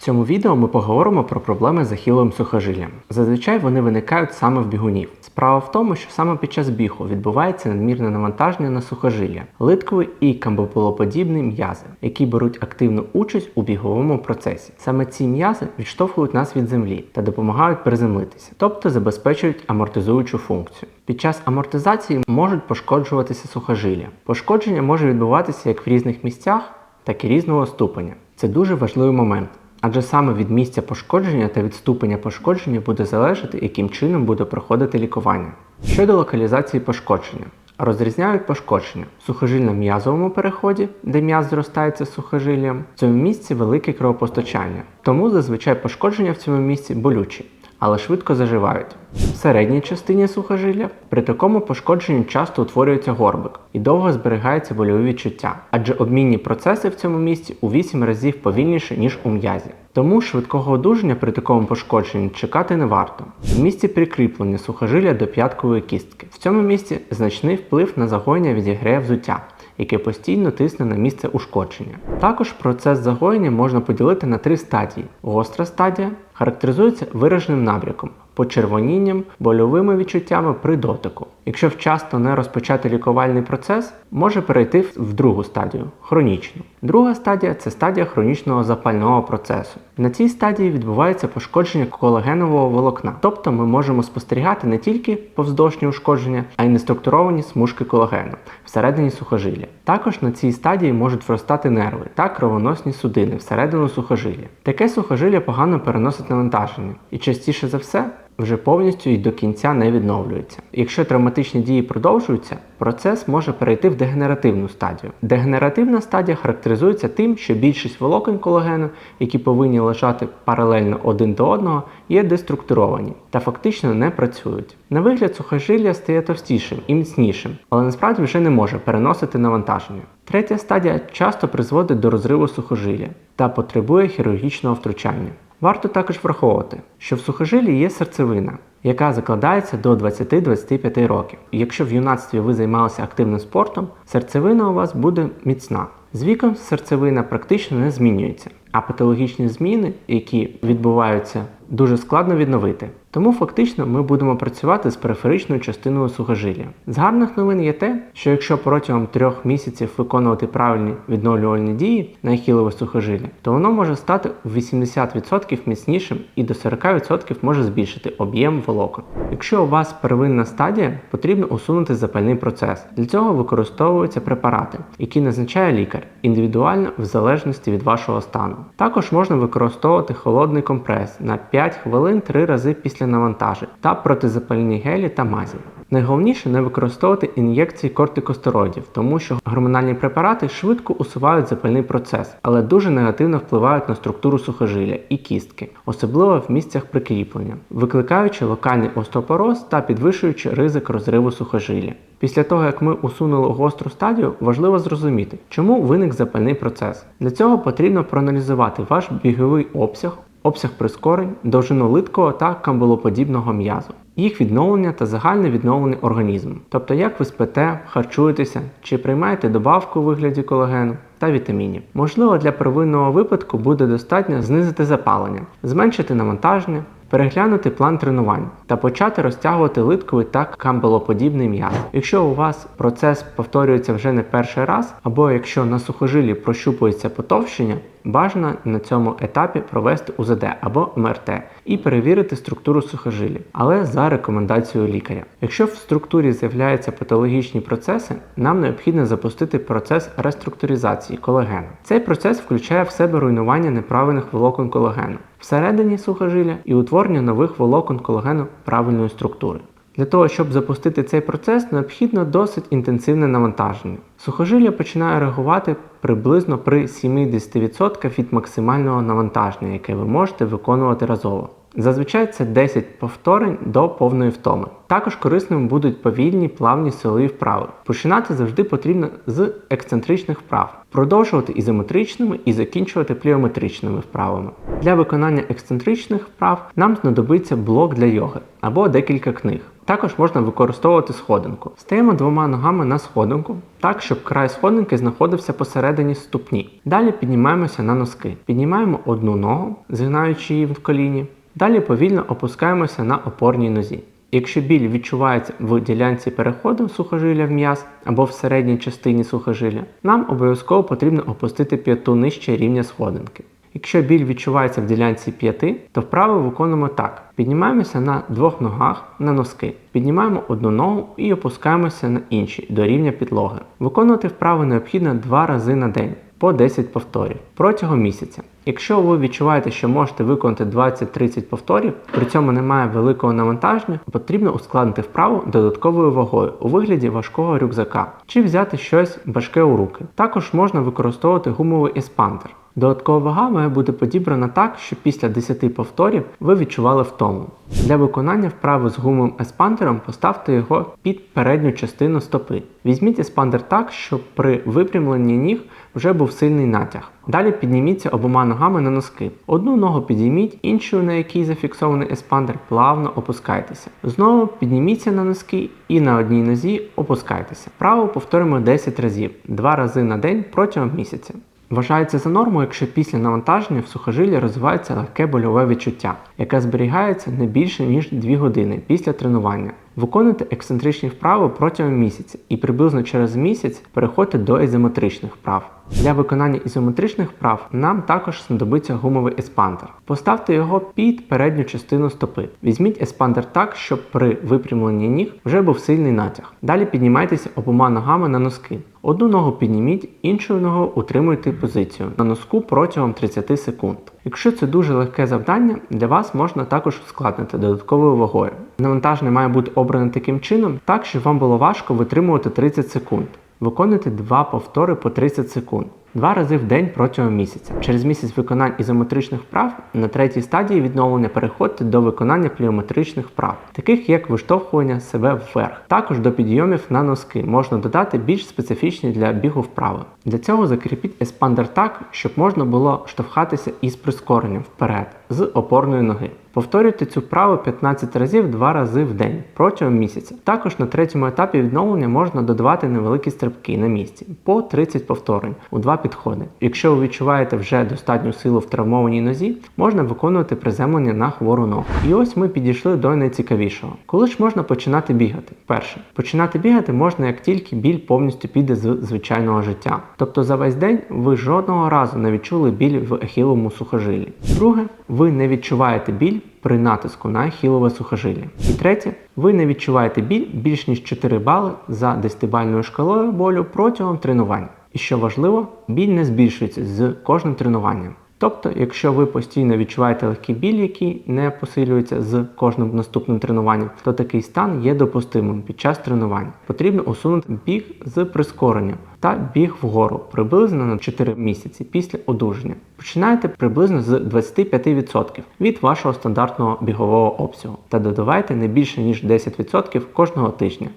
цьому відео ми поговоримо про проблеми з ахіловим сухожиллям. Зазвичай вони виникають саме в бігунів. Справа в тому, що саме під час бігу відбувається надмірне навантаження на сухожилля, литковий і камбополоподібний м'язи, які беруть активну участь у біговому процесі. Саме ці м'язи відштовхують нас від землі та допомагають приземлитися, тобто забезпечують амортизуючу функцію. Під час амортизації можуть пошкоджуватися сухожилля. Пошкодження може відбуватися як в різних місцях, так і різного ступеня. Це дуже важливий момент. Адже саме від місця пошкодження та від ступеня пошкодження буде залежати, яким чином буде проходити лікування. Щодо локалізації пошкодження, розрізняють пошкодження в сухожильно-м'язовому переході, де м'яз зростається сухожиллям. В цьому місці велике кровопостачання, тому зазвичай пошкодження в цьому місці болючі, але швидко заживають. В середній частині сухожилля при такому пошкодженні часто утворюється горбик і довго зберігається больові відчуття, адже обмінні процеси в цьому місці у 8 разів повільніше, ніж у м'язі. Тому швидкого одужання при такому пошкодженні чекати не варто. В місці прикріплення сухожилля до п'яткової кістки. В цьому місці значний вплив на загоєння відіграє взуття, яке постійно тисне на місце ушкодження. Також процес загоєння можна поділити на три стадії. Гостра стадія характеризується вираженим набряком, почервонінням, больовими відчуттями при дотику. Якщо вчасно не розпочати лікувальний процес, може перейти в другу стадію хронічну. Друга стадія це стадія хронічного запального процесу. На цій стадії відбувається пошкодження колагенового волокна, тобто ми можемо спостерігати не тільки повздовжні ушкодження, а й неструктуровані смужки колагену всередині сухожилля. Також на цій стадії можуть вростати нерви та кровоносні судини всередину сухожилля. Таке сухожилля погано переносить навантаження і частіше за все вже повністю і до кінця не відновлюється. Якщо травматичні дії продовжуються, процес може перейти в дегенеративну стадію. Дегенеративна стадія характеризується тим, що більшість волокон колагену, які повинні лежати паралельно один до одного, є деструктуровані та фактично не працюють. На вигляд сухожилля стає товстішим і міцнішим, але насправді вже не може переносити навантаження. Третя стадія часто призводить до розриву сухожилля та потребує хірургічного втручання. Варто також враховувати, що в сухожилі є серцевина, яка закладається до 20-25 років. І якщо в юнацтві ви займалися активним спортом, серцевина у вас буде міцна. З віком серцевина практично не змінюється, а патологічні зміни, які відбуваються, дуже складно відновити. Тому фактично ми будемо працювати з периферичною частиною сухожилля. З гарних новин є те, що якщо протягом трьох місяців виконувати правильні відновлювальні дії на ахілове сухожилля, то воно може стати в 80% міцнішим і до 40% може збільшити об'єм волокон. Якщо у вас первинна стадія, потрібно усунути запальний процес. Для цього використовуються препарати, які назначає лікар індивідуально в залежності від вашого стану. Також можна використовувати холодний компрес на 5 хвилин 3 рази після навантажень та протизапальні гелі та мазі. Найголовніше не використовувати ін'єкції кортикостероїдів, тому що гормональні препарати швидко усувають запальний процес, але дуже негативно впливають на структуру сухожилля і кістки, особливо в місцях прикріплення, викликаючи локальний остеопороз та підвищуючи ризик розриву сухожилля. Після того, як ми усунули гостру стадію, важливо зрозуміти, чому виник запальний процес. Для цього потрібно проаналізувати ваш біговий обсяг, обсяг прискорень, довжину литкого та камбулоподібного м'язу, їх відновлення та загальне відновлення організму. Тобто, як ви спите, харчуєтеся, чи приймаєте добавку у вигляді колагену та вітамінів. Можливо, для первинного випадку буде достатньо знизити запалення, зменшити навантаження. Переглянути план тренувань та почати розтягувати литковий та камбелоподібний м'яз. Якщо у вас процес повторюється вже не перший раз, або якщо на сухожилі прощупується потовщення, бажано на цьому етапі провести УЗД або МРТ і перевірити структуру сухожилля, але за рекомендацією лікаря. Якщо в структурі з'являються патологічні процеси, нам необхідно запустити процес реструктуризації колагену. Цей процес включає в себе руйнування неправильних волокон колагену всередині сухожилля і утворення нових волокон колагену правильної структури. Для того, щоб запустити цей процес, необхідно досить інтенсивне навантаження. Сухожилля починає реагувати приблизно при 70% від максимального навантаження, яке ви можете виконувати разово. Зазвичай це 10 повторень до повної втоми. Також корисними будуть повільні плавні силові вправи. Починати завжди потрібно з ексцентричних вправ, продовжувати ізометричними і закінчувати пліометричними вправами. Для виконання ексцентричних вправ нам знадобиться блок для йоги або декілька книг. Також можна використовувати сходинку. Стаємо двома ногами на сходинку, так, щоб край сходинки знаходився посередині ступні. Далі піднімаємося на носки. Піднімаємо одну ногу, згинаючи її в коліні. Далі повільно опускаємося на опорній нозі. Якщо біль відчувається в ділянці переходу сухожилля в м'яз або в середній частині сухожилля, нам обов'язково потрібно опустити п'яту нижче рівня сходинки. Якщо біль відчувається в ділянці п'яти, то вправо виконуємо так: піднімаємося на двох ногах на носки, піднімаємо одну ногу і опускаємося на інші до рівня підлоги. Виконувати вправи необхідно два рази на день по 10 повторів протягом місяця. Якщо ви відчуваєте, що можете виконати 20-30 повторів, при цьому немає великого навантаження, потрібно ускладнити вправу додатковою вагою у вигляді важкого рюкзака чи взяти щось важке у руки. Також можна використовувати гумовий еспандер. Додаткова вага має бути подібрана так, щоб після 10 повторів ви відчували втому. Для виконання вправи з гумовим еспандером поставте його під передню частину стопи. Візьміть еспандер так, щоб при випрямленні ніг вже був сильний натяг. Далі підніміться обома ногами на носки. Одну ногу підійміть, іншу, на якій зафіксований еспандер, плавно опускайтеся. Знову підніміться на носки і на одній нозі опускайтеся. Вправо повторимо 10 разів, 2 рази на день протягом місяця. Вважається за норму, якщо після навантаження в сухожиллі розвивається легке больове відчуття, яке зберігається не більше ніж 2 години після тренування. Виконуйте ексцентричні вправи протягом місяця і приблизно через місяць переходьте до ізометричних вправ. Для виконання ізометричних вправ нам також знадобиться гумовий еспандер. Поставте його під передню частину стопи. Візьміть еспандер так, щоб при випрямленні ніг вже був сильний натяг. Далі піднімайтеся обома ногами на носки. Одну ногу підніміть, іншою ногою утримуйте позицію на носку протягом 30 секунд. Якщо це дуже легке завдання, для вас можна також ускладнити додатковою вагою. Навантаження має бути обране таким чином, так щоб вам було важко витримувати 30 секунд. Виконуйте два повтори по 30 секунд. Два рази в день протягом місяця. Через місяць виконань ізометричних вправ на третій стадії відновлення переходьте до виконання пліометричних вправ, таких як виштовхування себе вверх. Також до підйомів на носки можна додати більш специфічні для бігу вправи. Для цього закріпіть еспандер так, щоб можна було штовхатися із прискоренням вперед з опорної ноги. Повторюйте цю вправу 15 разів 2 рази в день протягом місяця. Також на третьому етапі відновлення можна додавати невеликі стрибки на місці по 30 повторень у два підходи. Якщо ви відчуваєте вже достатню силу в травмованій нозі, можна виконувати приземлення на хвору ногу. І ось ми підійшли до найцікавішого. Коли ж можна починати бігати? Перше, починати бігати можна як тільки біль повністю піде з звичайного життя. Тобто за весь день ви жодного разу не відчули біль в ахіловому сухожилі. Друге, ви не відчуваєте біль при натиску на хілове сухожилля. І третє, ви не відчуваєте біль більш ніж 4 бали за 10-бальною шкалою болю протягом тренувань. І що важливо, біль не збільшується з кожним тренуванням. Тобто, якщо ви постійно відчуваєте легкий біль, який не посилюється з кожним наступним тренуванням, то такий стан є допустимим під час тренувань. Потрібно усунути біг з прискоренням та біг вгору приблизно на 4 місяці після одужання. Починайте приблизно з 25% від вашого стандартного бігового обсягу та додавайте не більше ніж 10% кожного тижня.